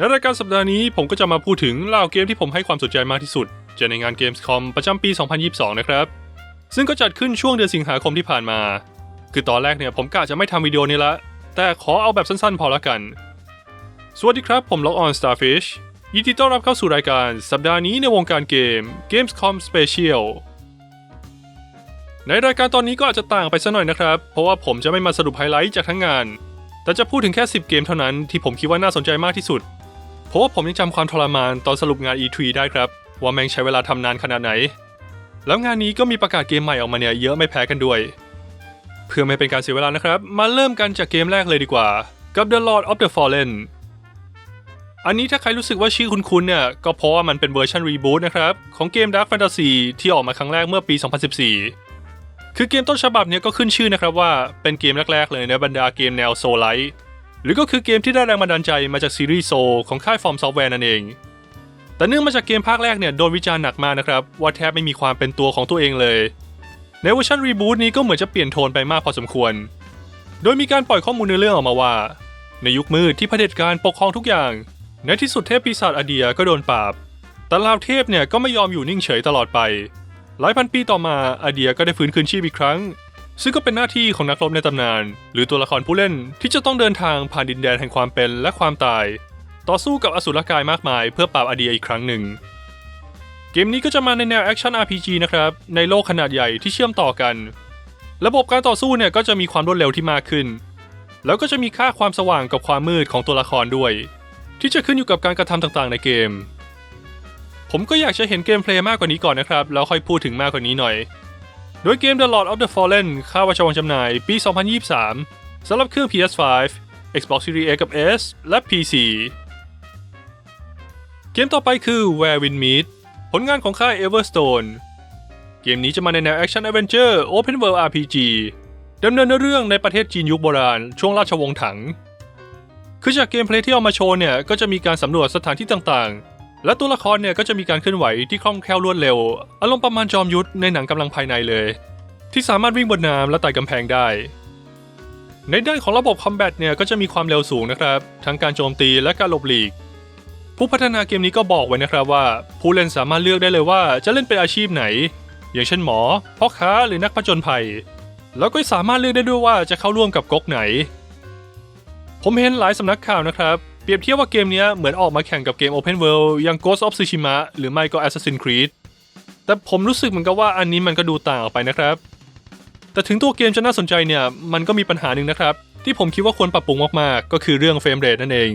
ในรายการสัปดาห์นี้ผมก็จะมาพูดถึงเหล่าเกมที่ผมให้ความสนใจมากที่สุดจะในงาน Gamescom ประจำปี 2022 นะครับ ซึ่งก็จัดขึ้นช่วงเดือนสิงหาคมที่ผ่านมา คือตอนแรกเนี่ยผมกะจะไม่ทำวิดีโอนี้ละ แต่ขอเอาแบบสั้นๆ พอละกัน สวัสดีครับ ผมล็อกออน Starfish ยินดีต้อนรับเข้าสู่รายการสัปดาห์นี้ในวงการเกม Gamescom Special ในรายการตอนนี้ก็อาจจะต่างไปสักหน่อยนะครับ เพราะว่าผมจะไม่มาสรุปไฮไลท์จากทั้งงาน แต่จะพูดถึงแค่ 10 เกมเท่านั้นที่ผมคิดว่าน่าสนใจมากที่สุด เพราะว่าผมยังจำความทรมานตอนสรุปงาน E3 ได้ครับ ว่าแม่งใช้เวลาทำนานขนาดไหน แล้วงานนี้ก็มีประกาศเกมใหม่ออกมาเนี่ยเยอะไม่แพ้กันด้วย เพื่อไม่เป็นการเสียเวลานะครับ มาเริ่มกันจากเกมแรกเลยดีกว่า กับ The Lord of the Fallen อันนี้ถ้าใครรู้สึกว่าชื่อคุ้นๆเนี่ย ก็เพราะว่ามันเป็นเวอร์ชันรีบูตนะครับ ของเกม Dark Fantasy ที่ออกมาครั้งแรกเมื่อปี 2014 คือเกมต้นฉบับเนี่ยก็ขึ้นชื่อนะครับว่าเป็นเกมแรกๆเลยในบรรดาเกมแนวโซลไลท์ หรือก็คือเกมที่ได้แรงบันดาลใจมาจากซีรีส์โซของค่ายฟอร์มซอฟต์แวร์นั่นเอง แต่เนื่องมาจากเกมภาคแรกเนี่ยโดนวิจารณ์หนักมากนะครับ ว่าแทบไม่มีความเป็นตัวของตัวเองเลย ในเวอร์ชันรีบูตนี้ก็เหมือนจะเปลี่ยนโทนไปมากพอสมควร โดยมีการปล่อยข้อมูลในเรื่องออกมาว่า ในยุคมืดที่เผด็จการปกครองทุกอย่าง ในที่สุดเทพปีศาจอเดียก็โดนปราบ แต่ลาวเทพเนี่ยก็ไม่ยอมอยู่นิ่งเฉยตลอดไป หลายพันปีต่อมาอเดียก็ได้ฟื้นคืนชีพอีกครั้ง ซึ่งก็เป็นหน้าที่ของนักรบในตำนาน หรือตัวละครผู้เล่นที่จะต้องเดินทางผ่านดินแดนแห่งความเป็นและความตาย ต่อสู้กับอสูรกายมากมาย เพื่อปราบอเดียอีกครั้งหนึ่ง เกมนี้ก็จะมาในแนวแอคชั่น RPG นะครับ ในโลกขนาดใหญ่ที่เชื่อมต่อกัน ระบบการต่อสู้เนี่ยก็จะมีความรวดเร็วที่มากขึ้น แล้วก็จะมีค่าความสว่างกับความมืดของตัวละครด้วย ที่จะขึ้นอยู่กับการกระทำต่างๆ ในเกม ผมก็อยากจะเห็นเกมเพลย์มากกว่านี้ก่อนนะครับแล้วค่อยพูดถึงมากกว่านี้หน่อย โดยเกม The Lord of the Fallen คาว่าจะวางจำหน่ายปี 2023 สำหรับเครื่อง PS5 Xbox Series X กับ S และ PC เกมต่อไปคือ Where Wind Meet ผลงานของค่าย Everstone เกมนี้จะมาในแนว Action Adventure Open World RPG ดำเนินเรื่องในประเทศจีนยุคโบราณ ช่วงราชวงศ์ถัง คือจากเกมเพลย์ที่เอามาโชว์เนี่ย ก็จะมีการสำรวจสถานที่ต่างๆ และตัวละครเนี่ยก็จะมีการเคลื่อนไหวที่คล่องแคล่วรวดเร็ว อารมณ์ประมาณจอมยุทธในหนังกำลังภายในเลย ที่สามารถวิ่งบนน้ำและไต่กำแพงได้ ในด้านของระบบคอมแบทเนี่ยก็จะมีความเร็วสูงนะครับ ทั้งการโจมตีและการหลบหลีก ผู้พัฒนาเกมนี้ก็บอกไว้นะครับว่า ผู้เล่นสามารถเลือกได้เลยว่าจะเล่นเป็นอาชีพไหน อย่างเช่นหมอพ่อค้าหรือนักผจญภัย แล้วก็สามารถเลือกได้ด้วยว่าจะเข้าร่วมกับก๊กไหน ผมเห็นหลายสำนักข่าวนะครับ เปรียบเทียบว่าเกมนี้เหมือนออกมาแข่งกับเกม Open World อย่าง Ghost of Tsushima หรือไม่ก็ Assassin's Creed แต่ผมรู้สึกเหมือนกับว่าอันนี้มันก็ดูต่างออกไปนะครับ แต่ถึงตัวเกมจะน่าสนใจเนี่ย มันก็มีปัญหาหนึ่งนะครับ ที่ผมคิดว่าควรปรับปรุงมากๆ ก็คือเรื่องเฟรมเรทนั่นเอง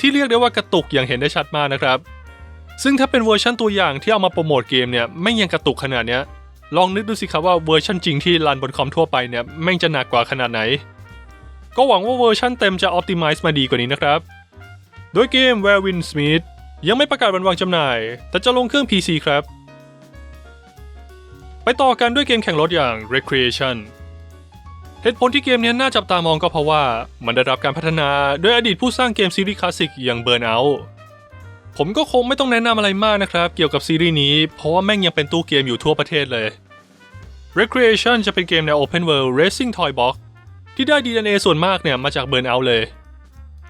ที่เรียกได้ว่ากระตุกอย่างเห็นได้ชัดมากนะครับ ซึ่งถ้าเป็นเวอร์ชันตัวอย่างที่เอามาโปรโมทเกมเนี่ยไม่ยังกระตุกขนาดเนี้ยลองนึกดูสิครับว่าเวอร์ชันจริงที่รันบนคอมทั่วไปเนี่ยแม่งจะหนักกว่าขนาดไหน ก็หวังว่าเวอร์ชันเต็มจะ Optimize มาดีกว่านี้นะครับ โดยเกม Where w i n Smith ยังไม่ประกาศวันวางจำหน่าย แต่จะลงเครื่อง PC ครับ ไปต่อกันด้วยเกมแข่งรถอย่าง Recreation เหตุผลที่เกมนี้น่าจับตามองก็เพราะว่า มันได้รับการพัฒนาโดยอดีตผู้สร้างเกมซีรีส์คลาสสิกอย่าง Burnout ผมก็คงไม่ต้องแนะนำอะไรมากนะครับ เกี่ยวกับซีรีส์นี้ เพราะว่าแม่งยังเป็นตู้เกมอยู่ทั่วประเทศเลย Recreation จะเป็นเกมใน Open World Racing Toy Box ที่ได้ DNA ส่วนมากเนี่ยมาจาก Burnout เลย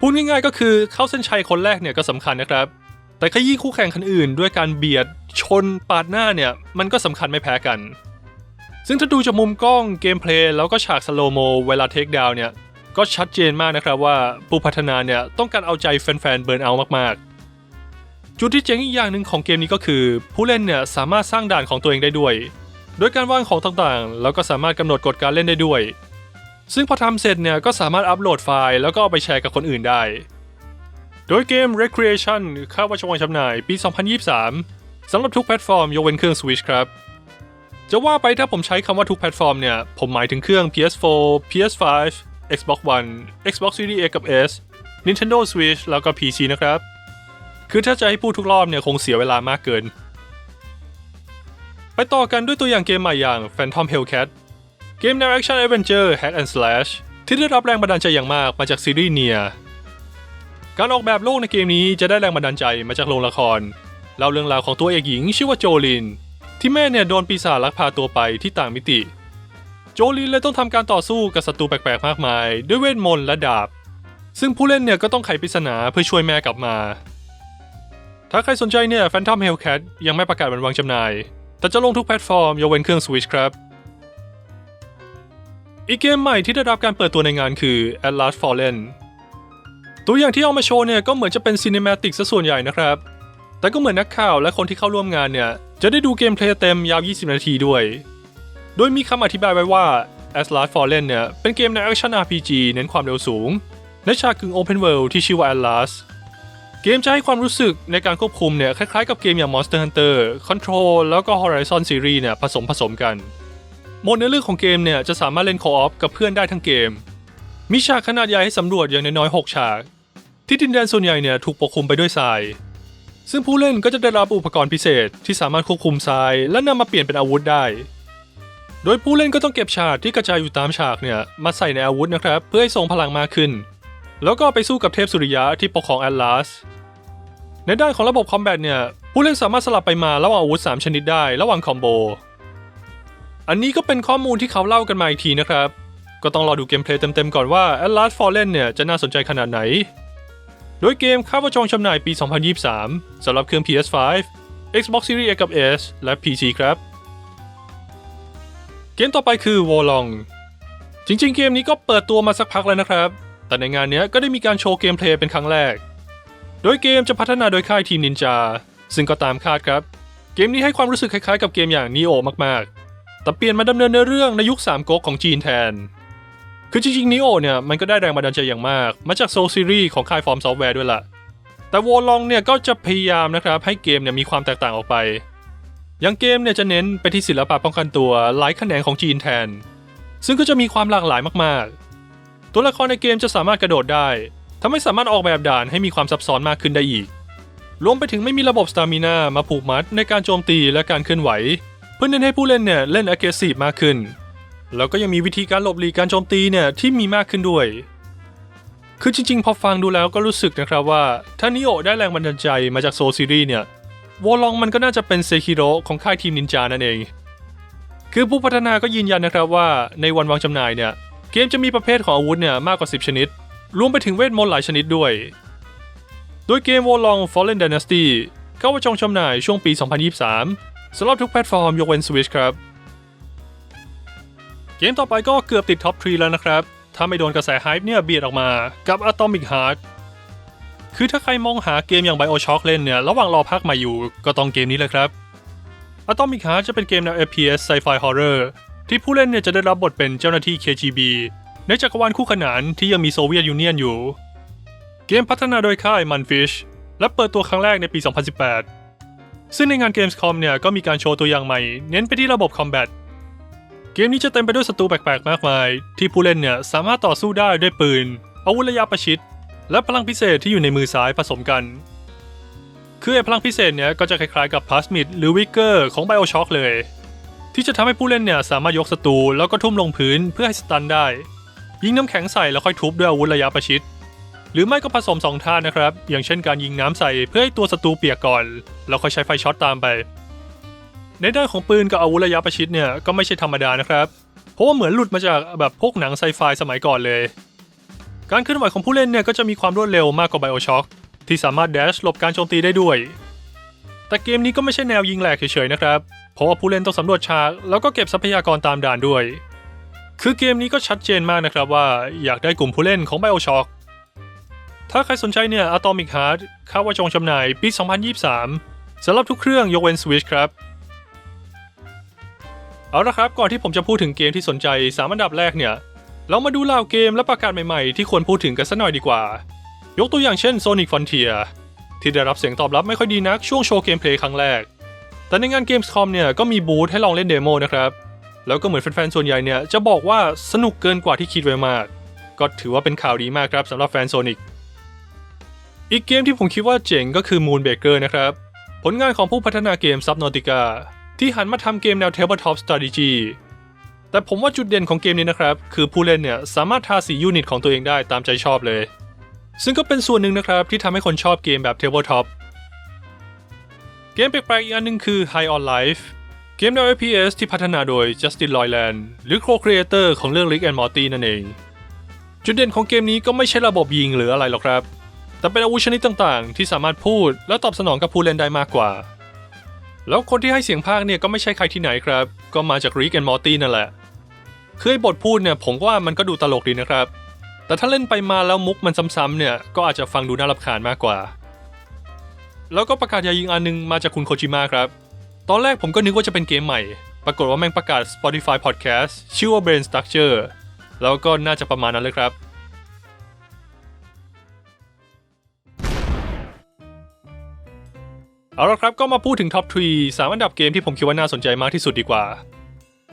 พูดง่ายๆก็คือเข้าเส้นชัยคนแรกเนี่ยก็สำคัญนะครับ แต่ขยี้คู่แข่งคนอื่น ด้วยการเบียดชนปาดหน้าเนี่ยมันก็สำคัญไม่แพ้กัน ซึ่งถ้าดูจากมุมกล้องเกมเพลย์แล้วก็ฉากสโลโมเวลาเทคดาวเนี่ยก็ชัดเจนมากนะครับว่าผู้พัฒนาเนี่ยต้องการเอาใจแฟนๆเบิร์นเอามากๆ จุดที่เจ๋งอีกอย่างหนึ่งของเกมนี้ก็คือ ผู้เล่นเนี่ยสามารถสร้างด่านของตัวเองได้ด้วย โดยการวางของต่างๆ แล้วก็สามารถกำหนดกฎการเล่นได้ด้วย ซึ่งพอทำเสร็จเนี่ยก็สามารถอัปโหลดไฟล์แล้วก็เอาไปแชร์กับคนอื่นได้ โดยเกม Recreation คาว่าวางจำหน่ายปี 2023สำหรับทุกแพลตฟอร์มยกเว้นเครื่อง Switch ครับ จะว่าไปถ้าผมใช้คำว่าทุกแพลตฟอร์มเนี่ย ผมหมายถึงเครื่อง PS4 PS5 Xbox One Xbox Series X กับ S Nintendo Switch แล้วก็ PC นะครับ คือถ้าจะให้พูดทุกรอบเนี่ยคงเสียเวลามากเกิน ไปต่อกันด้วยตัวอย่างเกมใหม่อย่าง Phantom Hellcat เกมแนว Action Adventure Hack and Slash ที่ได้รับแรงบันดาลใจอย่างมากมาจากซีรีส์เนียการออกแบบโลกในเกมนี้จะได้แรงบันดาลใจมาจากโรงละครเล่าเรื่องราวของตัวเอกหญิงชื่อว่าโจลิน ที่แม่เนี่ยโดนปีศาจลักพาตัวไปที่ต่างมิติ โจลินเลยต้องทำการต่อสู้กับศัตรูแปลกๆมากมาย ด้วยเวทมนต์และดาบ ซึ่งผู้เล่นเนี่ยก็ต้องไขปริศนาเพื่อช่วยแม่กลับมา ถ้าใครสนใจเนี่ย Phantom Hellcat ยังไม่ประกาศวันวางจำหน่าย แต่จะลงทุกแพลตฟอร์มยกเว้นเครื่อง Switch ครับ อีกเกมใหม่ที่ได้รับการเปิดตัวในงานคือ Atlas Fallen ตัวอย่างที่เอามาโชว์เนี่ยก็เหมือนจะเป็นซีนิมาติกซะส่วนใหญ่นะครับ แต่ก็เหมือนนักข่าวและคนที่เข้าร่วมงานเนี่ย จะได้ดูเกมเพลย์เต็มยาว 20 นาทีด้วย โดยมีคำอธิบายไว้ว่า Atlas Fallen เนี่ย เป็นเกมในแอคชั่น RPG เน้นความเร็วสูง และฉากกึ่ง Open World ที่ชื่อว่า Atlas เกมจะให้ความรู้สึกในการควบคุมเนี่ย คล้ายๆกับเกมอย่าง Monster Hunter Control แล้วก็ Horizon Series เนี่ยผสมผสมกัน โหมดเนื้อเรื่องของเกมเนี่ยจะสามารถเล่น co-op กับเพื่อนได้ทั้งเกม มีฉากขนาดใหญ่ให้สำรวจอย่างน้อยๆ6ฉาก ที่ดินแดนส่วนใหญ่เนี่ยถูกปกคลุมไปด้วยทราย ซึ่งผู้เล่นก็จะได้รับอุปกรณ์พิเศษที่สามารถควบคุมทราย และนำมาเปลี่ยนเป็นอาวุธได้ โดยผู้เล่นก็ต้องเก็บฉากที่กระจายอยู่ตามฉากเนี่ยมาใส่ในอาวุธนะครับเพื่อให้ทรงพลังมากขึ้น แล้วก็ไปสู้กับเทพสุริยะที่ปกครองแอตลาส ในด้านของระบบคอมแบทเนี่ยผู้เล่นสามารถสลับไปมาระหว่างอาวุธ 3 ชนิดได้ระหว่างคอมโบ อันนี้ก็เป็นข้อมูลที่เขาเล่ากันมาอีกทีนะครับ ก็ต้องรอดูเกมเพลย์เต็มๆก่อนว่า Atlas Fallen เนี่ยจะน่าสนใจขนาดไหน โดยเกมคาดว่าจองจำหน่ายปี 2023สำหรับเครื่อง PS5 Xbox Series X กับ S และ PC ครับ เกมต่อไปคือ Wolong จริงๆ เกมนี้ก็เปิดตัวมาสักพักแล้วนะครับ แต่ในงานเนี้ยก็ได้มีการโชว์เกมเพลย์เป็นครั้งแรก โดยเกมจะพัฒนาโดยค่ายทีมนินจา ซึ่งก็ตามคาดครับ เกมนี้ให้ความรู้สึกคล้ายๆ กับเกมอย่าง Neo มากๆ แต่เปลี่ยนมาดำเนินเนื้อเรื่องในยุค3ก๊กของจีนแทน คือจริงๆ Neo เนี่ยมันก็ได้แรงบันดาลใจอย่างมาก มาจาก Soul Series ของค่ายฟอร์มซอฟต์แวร์ด้วยล่ะ แต่ Wolong เนี่ยก็จะพยายามนะครับให้เกมเนี่ยมีความแตกต่างออกไป อย่างเกมเนี่ยจะเน้นไปที่ศิลปะป้องกันตัวหลายแขนงของจีนแทน ซึ่งก็จะมีความหลากหลายมากๆ ตัวละครในเกมจะสามารถกระโดดได้ทำให้สามารถออกแบบด่านให้มีความซับซ้อนมากขึ้นได้อีก รวมไปถึงไม่มีระบบสตามินามาผูกมัดในการโจมตีและการเคลื่อนไหว พื่อเน้นให้ผู้เล่นเนี่ยเล่น aggressive มากขึ้น แล้วก็ยังมีวิธีการหลบหลีกการโจมตีเนี่ยที่มีมากขึ้นด้วย คือจริงๆ พอฟังดูแล้วก็รู้สึกนะครับว่า ถ้านิโอได้แรงบันดาลใจมาจากโซซีรีเนี่ยวอลองมันก็น่าจะเป็นเซคิโรของค่ายทีมนินจานั่นเอง คือผู้พัฒนาก็ยืนยันนะครับว่าในวันวางจำหน่ายเนี่ยเกมจะมีประเภทของอาวุธเนี่ยมากกว่า 10 ชนิด รวมไปถึงเวทมนต์หลายชนิดด้วย โดยเกม Wolong Fallen Dynasty เข้าว่าจองจำหน่ายช่วงปี 2023 สำหรับทุกแพลตฟอร์มยกเว้น Switch ครับ เกมต่อไปก็เกือบติดท็อป3แล้วนะครับ ถ้าไม่โดนกระแสไฮป์เนี่ยเบียดออกมากับ Atomic Heart คือถ้าใครมองหาเกมอย่าง BioShock เล่นเนี่ย ระหว่างรอภาคใหม่อยู่ก็ต้องเกมนี้เลยครับ Atomic Heart จะเป็นเกมแนว FPS Sci-Fi Horror ที่ผู้เล่นเนี่ยจะได้รับบทเป็นเจ้าหน้าที่ KGB ในจักรวาลคู่ขนานที่ยังมีโซเวียตยูเนียนอยู่ เกมพัฒนาโดยค่าย Manfish และเปิดตัวครั้งแรกในปี 2018 ซึ่งในงาน Gamescom เนี่ยก็มีการโชว์ตัวอย่างใหม่ เน้นไปที่ระบบ Combat เกมนี้จะเต็มไปด้วยศัตรูแปลกๆ มากมาย ที่ผู้เล่นเนี่ยสามารถต่อสู้ได้ด้วยปืน อาวุธระยะประชิด และพลังพิเศษที่อยู่ในมือซ้ายผสมกัน คือไอพลังพิเศษเนี่ยก็จะคล้ายๆกับพลาสมิดหรือวิกเกอร์ของ BioShock เลย ที่จะทำให้ผู้เล่นเนี่ยสามารถยกศัตรูแล้วก็ทุ่มลงพื้นเพื่อให้สตันได้ ยิงน้ำแข็งใส่แล้วค่อยทุบด้วยอาวุธระยะประชิด หรือไม่ก็ผสมสองท่านะครับ อย่างเช่นการยิงน้ำใส่เพื่อให้ตัวศัตรูเปียกก่อน แล้วค่อยใช้ไฟช็อตตามไป ในด้านของปืนกับอาวุธระยะประชิดเนี่ยก็ไม่ใช่ธรรมดานะครับ เพราะว่าเหมือนหลุดมาจากแบบพวกหนังไซไฟสมัยก่อนเลย การเคลื่อนไหวของผู้เล่นเนี่ยก็จะมีความรวดเร็วมากกว่า BioShock ที่สามารถแดชหลบการโจมตีได้ด้วย แต่เกมนี้ก็ไม่ใช่แนวยิงแหลกเฉยๆนะครับ เพราะว่าผู้เล่นต้องสำรวจฉากแล้วก็เก็บทรัพยากรตามด่านด้วย คือเกมนี้ก็ชัดเจนมากนะครับว่าอยากได้กลุ่มผู้เล่นของ BioShock ถ้าใครสนใจเนี่ย Atomic Heart คาดว่าจองจำหน่ายปี 2023สำหรับทุกเครื่องยกเว้น Switch ครับ เอาละครับ ก่อนที่ผมจะพูดถึงเกมที่สนใจ 3 อันดับแรกเนี่ย เรามาดูราวเกมและประกาศใหม่ๆ ที่ควรพูดถึงกันสักหน่อยดีกว่า ยกตัวอย่างเช่น Sonic Frontier ที่ได้รับเสียงตอบรับไม่ค่อยดีนักช่วงโชว์เกมเพลย์ครั้งแรก แต่ในงาน Gamescom เนี่ยก็มีบูธให้ลองเล่นเดโมนะครับ แล้วก็เหมือนแฟนๆ ส่วนใหญ่เนี่ยจะบอกว่าสนุกเกินกว่าที่คิดไว้มาก ก็ถือว่าเป็นข่าวดีมากครับสำหรับแฟนโซนิก อีกเกมที่ผมคิดว่าเจ๋งก็คือ Moonbaker นะครับ ผลงานของผู้พัฒนาเกม Subnautica ที่หันมาทำเกมแนว Tabletop Strategy แต่ผมว่าจุดเด่นของเกมนี้นะครับ คือผู้เล่นเนี่ยสามารถทาสียูนิตของตัวเองได้ตามใจชอบเลย ซึ่งก็เป็นส่วนหนึ่งนะครับ ที่ทำให้คนชอบเกมแบบ Tabletop เกมแปลกๆอีกอันหนึงคือ High on Life เกมแนว FPS ที่พัฒนาโดย Justin Roiland หรือ co-creator ของเรื่อง Rick and Morty นั่นเอง จุดเด่นของเกมนี้ก็ไม่ใช่ระบบยิงหรืออะไรหรอกครับ แต่เป็นอาวุธชนิดต่างๆ ที่สามารถพูดและตอบสนองกับผู้เล่นได้มากกว่า แล้วคนที่ให้เสียงภาคเนี่ยก็ไม่ใช่ใครที่ไหนครับ ก็มาจากริกแอนมอร์ตี้นั่นแหละคือไอ้บทพูดเนี่ยผมว่ามันก็ดูตลกดีนะครับ แต่ถ้าเล่นไปมาแล้วมุกมันซ้ำๆเนี่ยก็อาจจะฟังดูน่ารำคาญมากกว่า แล้วก็ประกาศยายิงอันหนึงมาจากคุณโคจิมะครับ ตอนแรกผมก็นึกว่าจะเป็นเกมใหม่ ปรากฏว่าแม่งประกาศ Spotify Podcast ชื่อว่า Brain Structure แล้วก็น่าจะประมาณนั้นเลยครับ เอาละครับก็มาพูดถึงท็อปทรีสามอันดับเกมที่ผมคิดว่าน่าสนใจมากที่สุดดีกว่า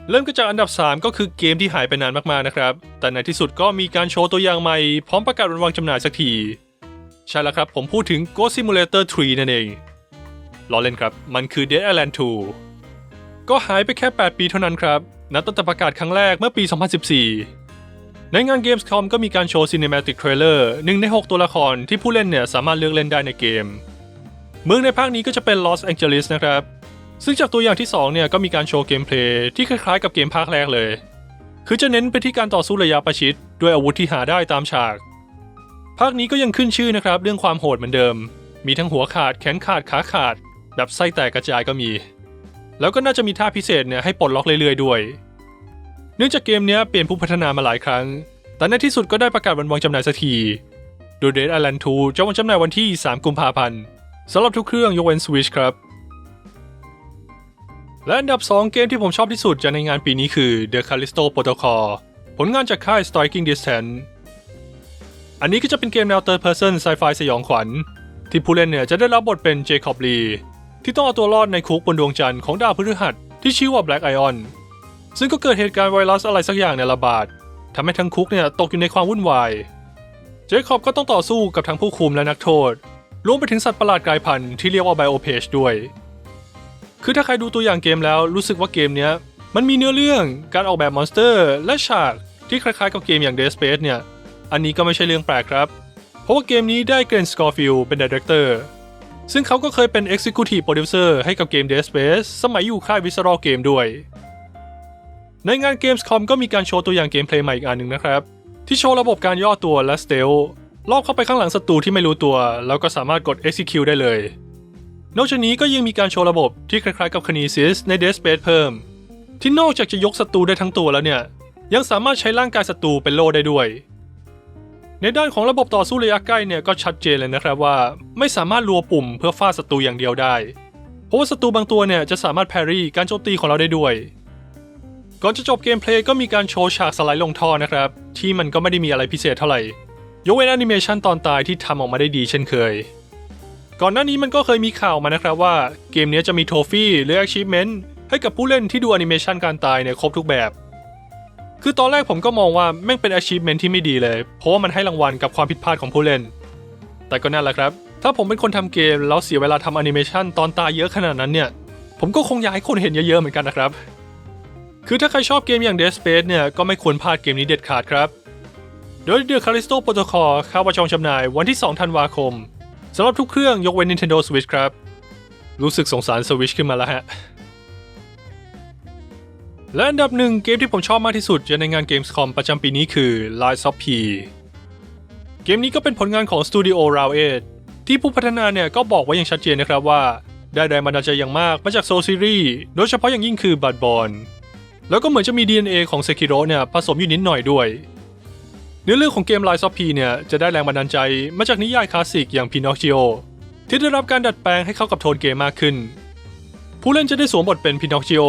เริ่มก็จากอันดับ 3 ก็คือเกมที่หายไปนานมากๆนะครับ แต่ในที่สุดก็มีการโชว์ตัวอย่างใหม่ พร้อมประกาศวันวางจำหน่ายสักที ใช่แล้วครับผมพูดถึง Ghost Simulator 3 นั่นเองล้อเล่นครับ มันคือ Dead Island 2 ก็หายไปแค่ 8 ปีเท่านั้นครับนับตั้งแต่ประกาศครั้งแรกเมื่อปี 2014 ในงาน Gamescom ก็มีการโชว์ Cinematic Trailer หนึ่งใน 6 ตัวละครที่ผู้เล่นเนี่ยสามารถเลือกเล่นได้ในเกม เมืองในภาคนี้ก็จะเป็น Los Angeles นะครับ ซึ่งจากตัวอย่างที่2เนี่ยก็มีการโชว์เกมเพลย์ที่คล้ายๆกับเกมภาคแรกเลย คือจะเน้นไปที่การต่อสู้ระยะประชิดด้วยอาวุธที่หาได้ตามฉาก ภาคนี้ก็ยังขึ้นชื่อนะครับ เรื่องความโหดเหมือนเดิม มีทั้งหัวขาดแขนขาดขาขาด แบบไส้แตกกระจายก็มี แล้วก็น่าจะมีท่าพิเศษเนี่ยให้ปลดล็อกเรื่อยๆด้วย เนื่องจากเกมนี้เปลี่ยนผู้พัฒนามาหลายครั้ง แต่ในที่สุดก็ได้ประกาศวันวางจำหน่ายสักทีโดย Dead Island 2จะวางจำหน่ายวันที่ 3 กุมภาพันธ์ สำหรับทุกเครื่องยกเว้น Switch ครับ และอันดับ 2 เกมที่ผมชอบที่สุดจากในงานปีนี้คือ The Callisto Protocol ผลงานจากค่าย Striking Distance อันนี้ก็จะเป็นเกมแนว Third Person Sci-Fi สยองขวัญ ที่ผู้เล่นเนี่ยจะได้รับบทเป็นเจคอบลีที่ต้องเอาตัวรอดในคุกบนดวงจันทร์ของดาวพฤหัสที่ชื่อว่า Black Ion ซึ่งก็เกิดเหตุการณ์ไวรัสอะไรสักอย่างในระบาดทำให้ทั้งคุกเนี่ยตกอยู่ในความวุ่นวาย เจคอบก็ต้องต่อสู้กับทั้งผู้คุมและนักโทษ รวมไปถึงสัตว์ประหลาดกลายพันธุ์ที่เรียกว่าไบโอเพจด้วย คือถ้าใครดูตัวอย่างเกมแล้วรู้สึกว่าเกมเนี้ยมันมีเนื้อเรื่องการออกแบบมอนสเตอร์ และฉากที่คล้ายๆกับเกมอย่าง Dead Space เนี่ย อันนี้ก็ไม่ใช่เรื่องแปลกครับ เพราะว่าเกมนี้ได้เกรนสกอร์ฟิลเป็นดีเรคเตอร์ซึ่งเขาก็เคยเป็น Executive Producer ให้กับเกม Dead Space สมัยอยู่ค่าย Visceral Game ด้วย ในงาน Gamescom ก็มีการโชว์ตัวอย่างเกมเพลย์ใหม่อีกอันหนึ่งนะครับ ที่โชว์ระบบการย่อตัวและ Stealth ล ลอบเข้าไปข้างหลังศัตรูที่ไม่รู้ตัว แล้วก็สามารถกด Execute ได้เลย นอกจากนี้ก็ยังมีการโชว์ระบบที่คล้ายๆกับ Kinesis ใน Dead Space เพิ่ม ที่นอกจากจะยกศัตรูได้ทั้งตัวแล้วเนี่ย ยังสามารถใช้ร่างกายศัตรูเป็นโล่ได้ด้วย ในด้านของระบบต่อสู้ระยะใกล้เนี่ยก็ชัดเจนเลยนะครับว่า ไม่สามารถรัวปุ่มเพื่อฟาดศัตรูอย่างเดียวได้ เพราะว่าศัตรูบางตัวเนี่ยจะสามารถแพรี่การโจมตีของเราได้ด้วยก่อนจะจบเกมเพลย์ก็มีการโชว์ฉากสไลด์ลงท่อนะครับ ที่มันก็ไม่ได้มีอะไรพิเศษเท่าไหร่ ยกเว้นแอนิเมชันตอนตายที่ทำออกมาได้ดีเช่นเคย ก่อนหน้านี้มันก็เคยมีข่าวมานะครับว่าเกมนี้จะมีโทฟี่หรือ achievement ให้กับผู้เล่นที่ดูแอนิเมชันการตายเนี่ยครบทุกแบบ คือตอนแรกผมก็มองว่าแม่งเป็น achievement ที่ไม่ดีเลย เพราะว่ามันให้รางวัลกับความผิดพลาดของผู้เล่น แต่ก็นั่นแหละครับ ถ้าผมเป็นคนทำเกมแล้วเสียเวลาทำแอนิเมชันตอนตายเยอะขนาดนั้นเนี่ย ผมก็คงอยากให้คนเห็นเยอะๆเหมือนกันนะครับ คือถ้าใครชอบเกมอย่าง Dead Space เนี่ยก็ไม่ควรพลาดเกมนี้เด็ดขาดครับ โดย The Callisto Protocol เข้าประจองจำหน่ายวันที่ 2 ธันวาคมสำหรับทุกเครื่องยกเว้น Nintendo Switch ครับ รู้สึกสงสาร Switch ขึ้นมาแล้วฮะ และอันดับหนึ่งเกมที่ผมชอบมากที่สุดในงาน Gamescom ประจำปีนี้คือ Lies of P เกมนี้ก็เป็นผลงานของ Studio Round 8ที่ผู้พัฒนาเนี่ยก็บอกไว้อย่างชัดเจนนะครับว่า ได้แรงบันดาลใจอย่างมากมาจาก Soul Series โดยเฉพาะอย่างยิ่งคือ Bloodborne แล้วก็เหมือนจะมี DNA ของ Sekiro เนี่ยผสมอยู่นิดหน่อยด้วย เนื้อเรื่องของเกม Lies of P เนี่ยจะได้แรงบันดาลใจมาจากนิยายคลาสสิกอย่าง Pinocchio ที่ได้รับการดัดแปลงให้เข้ากับโทนเกมมากขึ้น ผู้เล่นจะได้สวมบทเป็น Pinocchio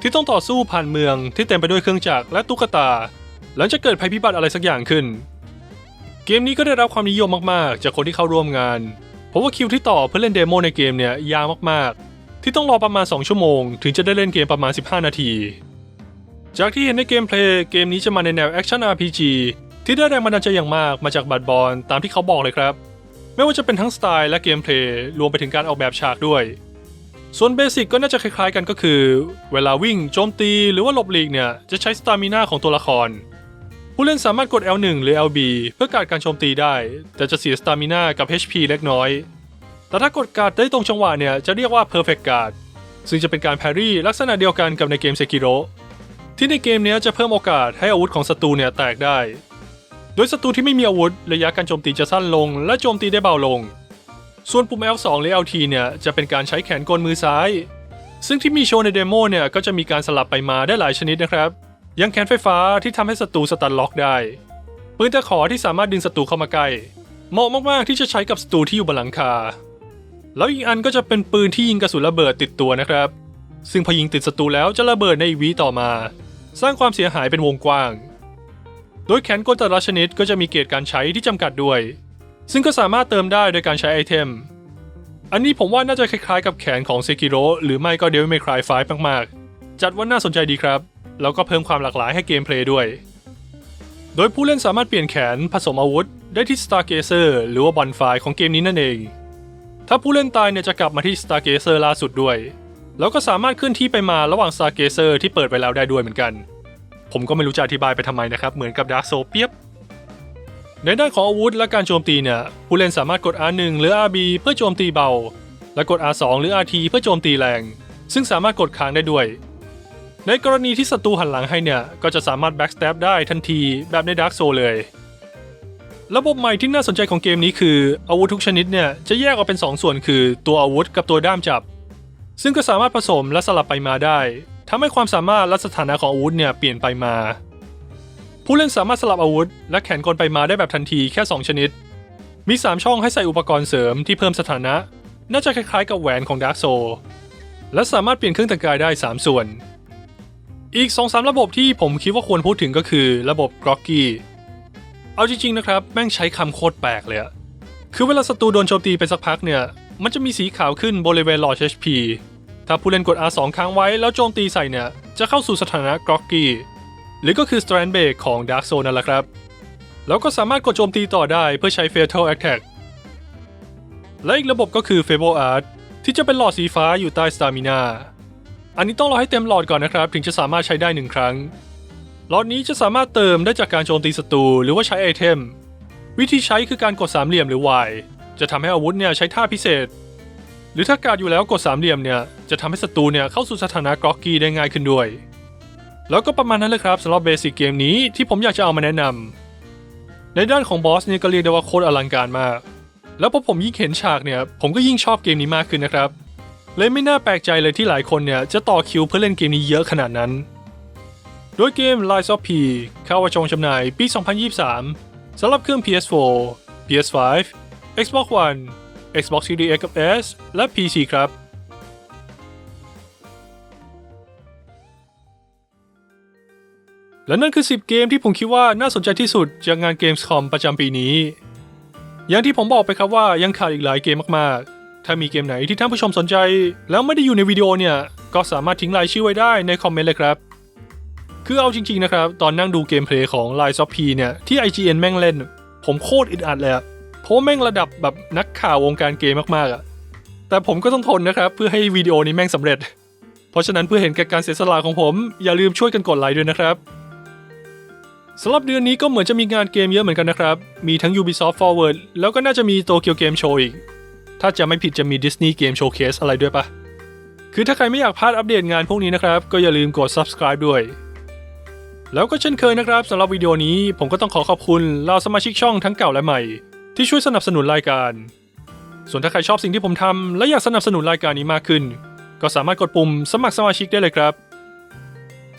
ที่ต้องต่อสู้ผ่านเมืองที่เต็มไปด้วยเครื่องจักรและตุ๊กตา หลังจากเกิดภัยพิบัติอะไรสักอย่างขึ้น เกมนี้ก็ได้รับความนิยมมากๆ จากคนที่เข้าร่วมงาน เพราะว่าคิวที่ต่อเพื่อเล่นเดโมในเกมเนี่ยยาวมากๆ ที่ต้องรอประมาณ 2 ชั่วโมง ถึงจะได้เล่นเกมประมาณ 15 นาที จากที่เห็นในเกมเพลย์เกมนี้จะมาในแนวแอคชั่น RPG ที่ได้แรงบันดาลใจอย่างมากมาจากบัตบอลตามที่เขาบอกเลยครับ ไม่ว่าจะเป็นทั้งสไตล์และเกมเพลย์รวมไปถึงการออกแบบฉากด้วย ส่วนเบสิกก็น่าจะคล้ายๆกันก็คือ เวลาวิ่งโจมตีหรือว่าหลบหลีกเนี่ยจะใช้สตามิน่าของตัวละคร ผู้เล่นสามารถกด L1 หรือ LB เพื่อการดการโจมตีได้ แต่จะเสียสตามิน่ากับ HP เล็กน้อย แต่ถ้ากดการ์ดได้ตรงจังหวะเนี่ยจะเรียกว่า Perfect Guard ซึ่งจะเป็นการแพรี่ลักษณะเดียวกันกับในเกม Sekiro ที่ในเกมนี้จะเพิ่มโอกาสให้อาวุธของศัตรูเนี่ยแตกได้ โดยศัตรูที่ไม่มีอาวุธ ระยะการโจมตีจะสั้นลง และโจมตีได้เบาลง ส่วนปุ่ม L2 หรือ LT เนี่ยจะเป็นการใช้แขนกลมือซ้าย ซึ่งที่มีโชว์ในเดโมเนี่ยก็จะมีการสลับไปมาได้หลายชนิดนะครับอยังแขนไฟฟ้าที่ทำให้ศัตรูสตันล็อกได้ปืนตะขอที่สามารถดึงศัตรูเข้ามาใกล้เหมาะมากๆที่จะใช้กับศัตรูที่อยู่บนหลังคา แล้วอีกอันก็จะเป็นปืนที่ยิงกระสุนระเบิดติดตัวนะครับ ซึ่งพอยิงติดศัตรูแล้วจะระเบิดในอีกวิต่อมา สร้างความเสียหายเป็นวงกว้าง โดยแขนกลแต่ละชนิดก็จะมีเกณฑ์การใช้ที่จำกัดด้วย ซึ่งก็สามารถเติมได้โดยการใช้ไอเทม อันนี้ผมว่าน่าจะคล้ายๆกับแขนของเซกิโรหรือไม่ก็เดวิเมครายไฟมากๆ จัดว่าน่าสนใจดีครับ แล้วก็เพิ่มความหลากหลายให้เกมเพลย์ด้วย โดยผู้เล่นสามารถเปลี่ยนแขนผสมอาวุธ ได้ที่ Stargazer หรือว่าบอลไฟของเกมนี้นั่นเอง ถ้าผู้เล่นตายเนี่ยจะกลับมาที่ Stargazer ล่าสุดด้วย แล้วก็สามารถเคลื่อนที่ไปมาระหว่าง Stargazer ที่เปิดไปแล้วได้ด้วยเหมือนกัน ผมก็ไม่รู้จะอธิบายไปทำไมนะครับ เหมือนกับ Dark Souls เปียบ ในด้านของอาวุธและการโจมตีเนี่ย ผู้เล่นสามารถกด R1 หรือ RB เพื่อโจมตีเบา และกด R2 หรือ RT เพื่อโจมตีแรง ซึ่งสามารถกดค้างได้ด้วย ในกรณีที่ศัตรูหันหลังให้เนี่ย ก็จะสามารถ backstab ได้ทันทีแบบใน Dark Souls เลยระบบใหม่ที่น่าสนใจของเกมนี้คือ อาวุธทุกชนิดเนี่ยจะแยกออกเป็น 2 ส่วนคือตัวอาวุธกับตัวด้ามจับ ซึ่งก็สามารถผสมและสลับไปมาได้ ทำให้ความสามารถและสถานะของอาวุธเนี่ยเปลี่ยนไปมา ผู้เล่นสามารถสลับอาวุธ และแขนกลไปมาได้แบบทันทีแค่ 2 ชนิด มี 3 ช่องให้ใส่อุปกรณ์เสริมที่เพิ่มสถานะ น่าจะคล้ายๆกับแหวนของ Dark Soul และสามารถเปลี่ยนเครื่องแต่งกายได้ 3 ส่วน อีก 2-3 ระบบที่ผมคิดว่าควรพูดถึงก็คือระบบ Groggy เอาจริงๆนะครับแม่งใช้คำโคตรแปลกเลยอะคือเวลาศัตรูโดนโจมตีไปสักพักเนี่ย มันจะมีสีขาวขึ้นบริเวณหลอด HP ถ้าผู้เล่นกด R2 ค้างไว้แล้วโจมตีใส่เนี่ย จะเข้าสู่สถานะ Groggy หรือก็คือ Strand b r e a ของ Dark Soul นั่นแหละครับ แล้วก็สามารถกดโจมตีต่อได้เพื่อใช้ Fatal Attack และอีกระบบก็คือ Fable Art ที่จะเป็นหลอดสีฟ้าอยู่ใต้ Stamina อันนี้ต้องรอให้เต็มหลอดก่อนนะครับ ถึงจะสามารถใช้ได้หนึ่งครั้งหลอดนี้จะสามารถเติมได้จากการโจมตีศัตรูหรือว่าใช้ไอเทม วิธีใช้คือการกดสามเหลี่ยมหรือ Y จะทำให้อาวุธเนี่ยใช้ท่าพิเศษ หรือถ้าการดอยู่แล้วกดสามเหลี่ยมเนี่ยจะทำให้ศัตรูเนี่ยเข้าสู่สถานะกรอกกี้ได้ง่ายขึ้นด้วย แล้วก็ประมาณนั้นเลยครับสำหรับเบสิกเกมนี้ที่ผมอยากจะเอามาแนะนำในด้านของบอสเนี่ยก็เรียกได้ว่าโคตรอลังการมาก แล้วพอผมยิ่งเห็นฉากเนี่ยผมก็ยิ่งชอบเกมนี้มากขึ้นนะครับเลยไม่น่าแปลกใจเลยที่หลายคนเนี่ยจะต่อคิวเพื่อเล่นเกมนี้เยอะขนาดนั้น โดยเกม Lies of P เข้ามาชงจำหน่ายปี 2023สำหรับเครื่อง PS4 PS5 Xbox One Xbox Series X กับ S และ PC ครับและนั่นคือ 10 เกมที่ผมคิดว่าน่าสนใจที่สุดจากงาน Gamescom ประจำปีนี้ อย่างที่ผมบอกไปครับว่ายังขาดอีกหลายเกมมากๆ ถ้ามีเกมไหนที่ท่านผู้ชมสนใจ แล้วไม่ได้อยู่ในวิดีโอเนี่ย ก็สามารถทิ้งรายชื่อไว้ได้ในคอมเมนต์เลยครับ คือเอาจริง ๆ นะครับ ตอนนั่งดูเกมเพลย์ของ Lies of P เนี่ย ที่ IGN แม่งเล่น ผมโคตรอึดอัดเลยอะ เพราะแม่งระดับแบบนักข่าววงการเกมมากๆอะแต่ผมก็ต้องทนนะครับ เพื่อให้วิดีโอนี้แม่งสำเร็จ เพราะฉะนั้นเพื่อเห็นแก่การเสียสละของผม อย่าลืมช่วยกันกดไลค์ด้วยนะครับสำหรับเดือนนี้ก็เหมือนจะมีงานเกมเยอะเหมือนกันนะครับ มีทั้ง Ubisoft Forward แล้วก็น่าจะมี Tokyo Game Show อีก ถ้าจะไม่ผิดจะมี Disney Game Showcase อะไรด้วยปะคือถ้าใครไม่อยากพลาดอัปเดตงานพวกนี้นะครับ ก็อย่าลืมกด subscribe ด้วย แล้วก็เช่นเคยนะครับสำหรับวิดีโอนี้ผมก็ต้องขอขอบคุณเหล่าสมาชิกช่องทั้งเก่าและใหม่ ที่ช่วยสนับสนุนรายการ ส่วนถ้าใครชอบสิ่งที่ผมทำและอยากสนับสนุนรายการนี้มากขึ้น ก็สามารถกดปุ่มสมัครสมาชิกได้เลยครับ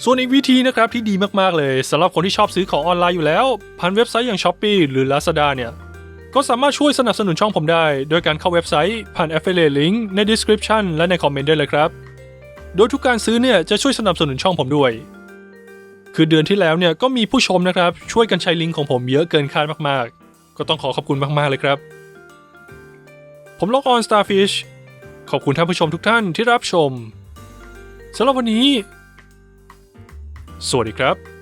ส่วนอีกวิธีนะครับที่ดีมากๆเลยสำหรับคนที่ชอบซื้อของออนไลน์อยู่แล้วผ่านเว็บไซต์อย่าง s h อ p e e หรือ Lazada เนี่ยก็สามารถช่วยสนับสนุนช่องผมได้ โดยการเข้าเว็บไซต์ผ่าน Affiliate Link ใน Description และในคอมเมนต์ได้เลยครับ โดยทุกการซื้อเนี่ยจะช่วยสนับสนุนช่องผมด้วย คือเดือนที่แล้วเนี่ยก็มีผู้ชมนะครับช่วยกันใช้ลิงก์ของผมเยอะเกินคาดมากๆ ก็ต้องขอขอบคุณมากๆเลยครับ ผมล็อกออน Starfish ขอบคุณท่านผู้ชมทุกท่านที่รับชมสำหรับวันนี้ สวัสดีครับ